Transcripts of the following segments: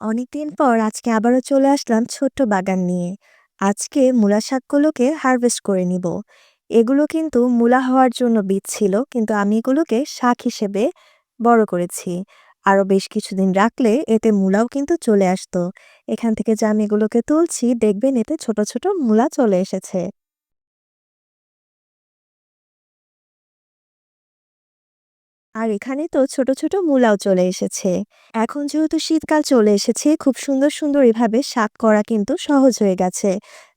অনেকদিন পর আজকে আবারও চলে আসলাম ছোট্ট বাগান নিয়ে। আজকে মূলা শাকগুলোকে হারভেস্ট করে নিব। এগুলো কিন্তু মূলা হওয়ার জন্য বীজ ছিল, কিন্তু আমি এগুলোকে শাক হিসেবে বড় করেছি। আরও বেশ কিছুদিন রাখলে এতে মূলাও কিন্তু চলে আসতো। এখান থেকে যে আমি এগুলোকে তুলছি, দেখবেন এতে ছোট ছোট মূলা চলে এসেছে। আর এখানে তো ছোট, ছোট মূলাও চলে এসেছে। এখন যেহেতু শীতকাল চলে এসেছে, খুব সুন্দর, সুন্দর এভাবে শাক করা কিন্তু সহজ হয়ে গেছে।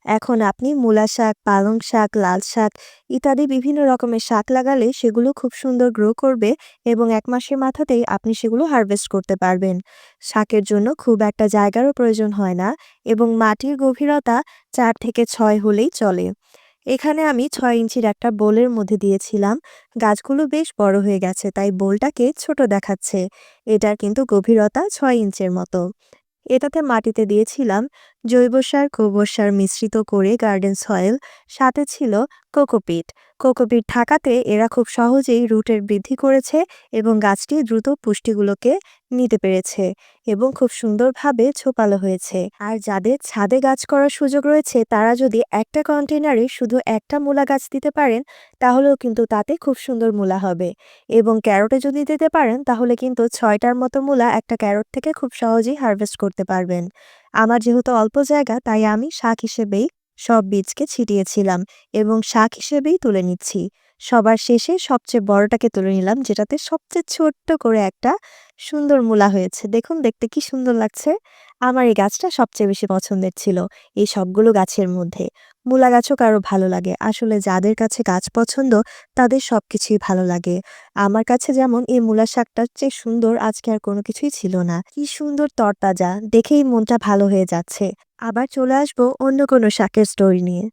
এখন আপনি মূলা শাক, পালং শাক, লাল শাক ইত্যাদি বিভিন্ন রকমের শাক লাগালে সেগুলো খুব সুন্দর গ্রো করবে এবং এক মাসের মাথাতেই আপনি সেগুলো হারভেস্ট করতে পারবেন। শাকের জন্য খুব একটা জায়গারও প্রয়োজন হয় না এবং মাটির গভীরতা চার থেকে ছয় হলেই চলে। এখানে আমি ছয় ইঞ্চির একটা বোলের মধ্যে দিয়েছিলাম। গাছগুলো বেশ বড় হয়ে গেছে, তাই বোলটাকে ছোট দেখাচ্ছে। এটার কিন্তু গভীরতা ছয় ইঞ্চের মতো। এটাতে মাটিতে দিয়েছিলাম জৈব সার, গোবর সার মিশ্রিত করে গার্ডেন সয়েল, সাথে ছিল কোকোপিট। কোকোপিট থাকাতে এরা খুব সহজেই রুটের বৃদ্ধি করেছে এবং গাছটি দ্রুত পুষ্টিগুলোকে নিতে পেরেছে এবং খুব সুন্দরভাবে ছোপালো হয়েছে। আর যাদের ছাদে গাছ করার সুযোগ রয়েছে তারা যদি একটা কন্টেনারে শুধু একটা মূলা গাছ দিতে পারেন তাহলেও কিন্তু তাতে খুব সুন্দর মূলা হবে এবং ক্যারোটে যদি দিতে পারেন তাহলে কিন্তু ছয়টার মতো মূলা একটা ক্যারট থেকে খুব সহজেই হারভেস্ট করতে পারবেন। আমার যেহেতু অল্প জায়গা, তাই আমি শাক হিসেবেই সব বীজকে ছিটিয়েছিলাম এবং শাক হিসেবেই তুলে নিচ্ছি। সবার শেষে সবচেয়ে বড়টাকে তুলে নিলাম, যেটাতে সবচেয়ে ছোট্ট করে একটা সুন্দর মূলা হয়েছে। দেখুন, দেখতে কি সুন্দর লাগছে। আমার এই গাছটা সবচেয়ে বেশি পছন্দের ছিল, এই সবগুলো গাছের মধ্যে। মূলা গাছও কারও ভালো লাগে। আসলে যাদের কাছে গাছ পছন্দ তাদের সব কিছুই ভালো লাগে। আমার কাছে যেমন এই মূলা শাকটার চেয়ে সুন্দর আজকে আর কোনো কিছুই ছিল না। কি সুন্দর তরতাজা, দেখেই মনটা ভালো হয়ে যাচ্ছে। আবার চলে আসব অন্য কোনো শাকের স্টোরি নিয়ে।